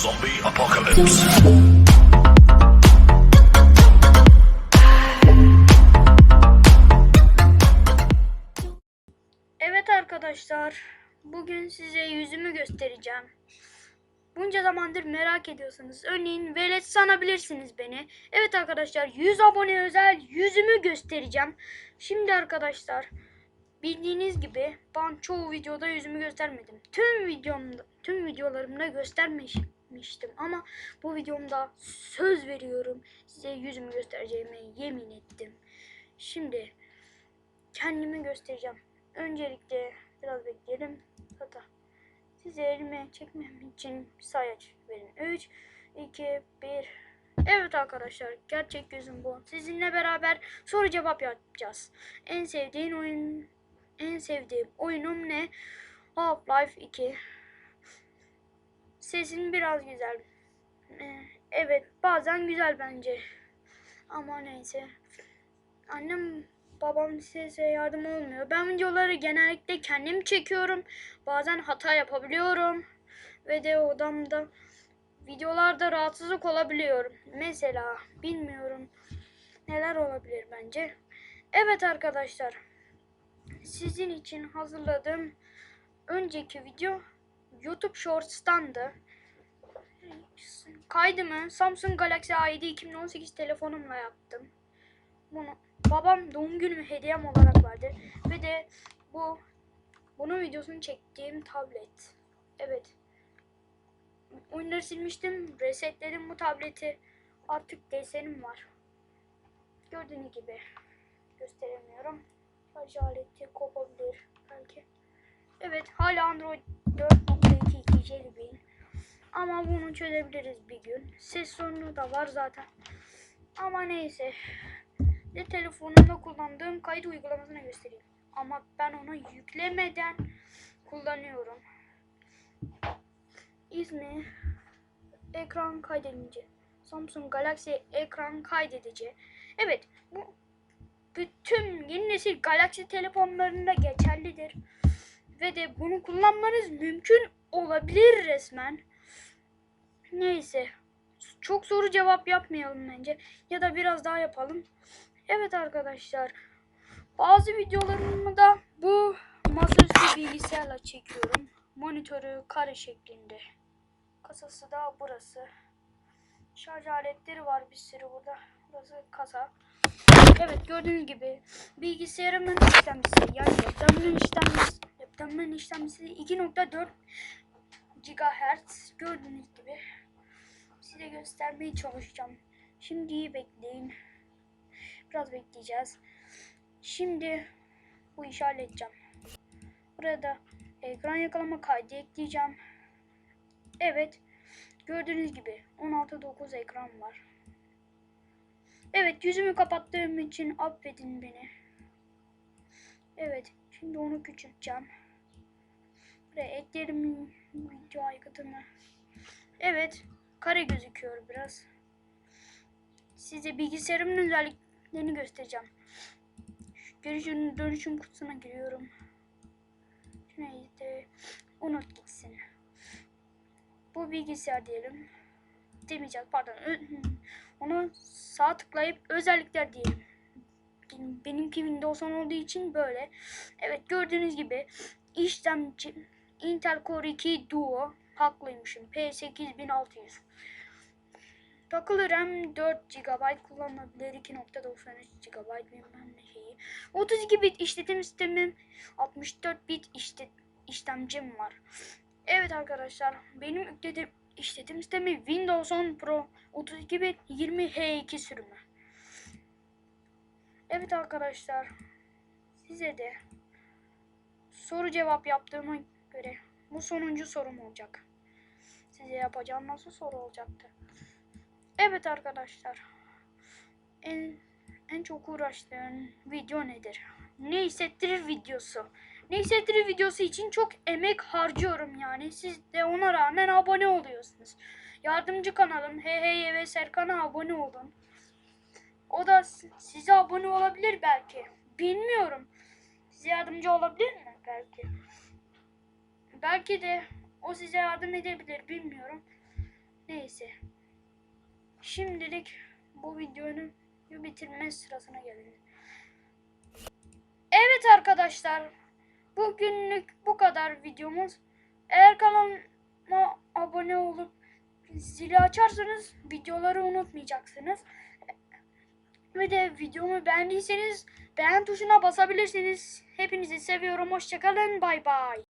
Zombie apocalypse. Evet arkadaşlar, bugün size yüzümü göstereceğim. Bunca zamandır merak ediyorsanız, örneğin velet sanabilirsiniz beni. Evet arkadaşlar, 100 abone özel yüzümü göstereceğim. Şimdi arkadaşlar, bildiğiniz gibi ben çoğu videoda yüzümü göstermedim. Tüm videomda, tüm videolarımda göstermemiştim ama bu videomda söz veriyorum size yüzümü göstereceğime yemin ettim. Şimdi kendimi göstereceğim. Öncelikle biraz bekleyelim. Hatta size elime çekmem için sayaç verin. 3, 2, 1. Evet arkadaşlar gerçek yüzüm bu. Sizinle beraber soru cevap yapacağız. En sevdiğin oyun en sevdiğim oyunum ne? Half-Life 2. Sesin biraz güzel. Ee, Evet bazen güzel bence. Ama neyse. Annem babam size yardım olmuyor. Ben videoları genellikle kendim çekiyorum. Bazen hata yapabiliyorum. Ve de odamda videolarda rahatsızlık olabiliyorum. Mesela bilmiyorum neler olabilir bence. Evet arkadaşlar. Sizin için hazırladığım önceki video YouTube Shorts'tandı. Kaydımı Samsung Galaxy A7 2018 telefonumla yaptım. Bunu babam doğum günü hediyem olarak verdi. Ve de bu bunun videosunu çektiğim tablet. Evet. Oyunları silmiştim. Resetledim bu tableti. Artık desenim var. Gördüğünüz gibi gösteremiyorum. Şarj aleti kopabilir belki. Evet hala Android 4.2 Jelly Bean. Ama bunu çözebiliriz bir gün. Ses sorunu da var zaten. Ama neyse de telefonumda kullandığım kayıt uygulamasını göstereyim. Ama ben onu yüklemeden kullanıyorum. İsmi ekran kaydedici. Samsung Galaxy ekran kaydedici. Evet bu bütün yeni nesil Galaxy telefonlarında geçerlidir. Ve de bunu kullanmanız mümkün olabilir resmen. Neyse. Çok soru cevap yapmayalım bence. Ya da biraz daha yapalım. Evet arkadaşlar. Bazı videolarımı da bu masaüstü bilgisayarla çekiyorum. Monitörü kare şeklinde. Kasası da burası. Şarj aletleri var bir sürü burada. Burası kasa. Evet gördüğünüz gibi bilgisayarımın işlemcisi yani laptopumun işlemcisi, laptopumun işlemcisi 2.4 GHz gördüğünüz gibi size göstermeye çalışacağım. Şimdi bekleyin. Biraz bekleyeceğiz. Şimdi bu işi halledeceğim. Burada ekran yakalama kaydı ekleyeceğim. Evet. Gördüğünüz gibi 16.9 ekran var. Evet yüzümü kapattığım için affedin beni. Evet. Şimdi onu küçülteceğim. Buraya eklerim video aygıtını. Evet. Kare gözüküyor biraz. Size bilgisayarımın özelliklerini göstereceğim. Görüşün dönüşüm kutusuna giriyorum. Neydi? Unut gitsin. Bu bilgisayar diyelim. Demeyeceğiz pardon. Onu sağ tıklayıp özellikler diyelim. Benim- Benimki Windows 10 olduğu için böyle. Evet gördüğünüz gibi işlemci Intel Core 2 Duo haklıymışım. P8600. Takılı RAM 4 GB kullanılabilir 2.93 GB bilmem ne şeyi. 32 bit işletim sistemim 64 bit işte, işlemcim var. Evet arkadaşlar benim yüklediğim işletim sistemi Windows 10 Pro 32 bit 20 H2 sürümü. Evet arkadaşlar size de soru cevap yaptığıma göre bu sonuncu sorum olacak. Size yapacağım nasıl soru olacaktı? Evet arkadaşlar. En en çok uğraştığın video nedir? Ne hissettirir videosu? Ne hissettirir videosu için çok emek harcıyorum yani. Siz de ona rağmen abone oluyorsunuz. Yardımcı kanalım HHY ve Serkan'a abone olun. O da si- size abone olabilir belki. Bilmiyorum. Size yardımcı olabilir mi belki? Belki de o size yardım edebilir bilmiyorum. Neyse. Şimdilik bu videonun bitirme sırasına geldik. Evet arkadaşlar. Bugünlük bu kadar videomuz. Eğer kanalıma abone olup zili açarsanız videoları unutmayacaksınız. Ve de videomu beğendiyseniz beğen tuşuna basabilirsiniz. Hepinizi seviyorum. Hoşçakalın. Bay bay.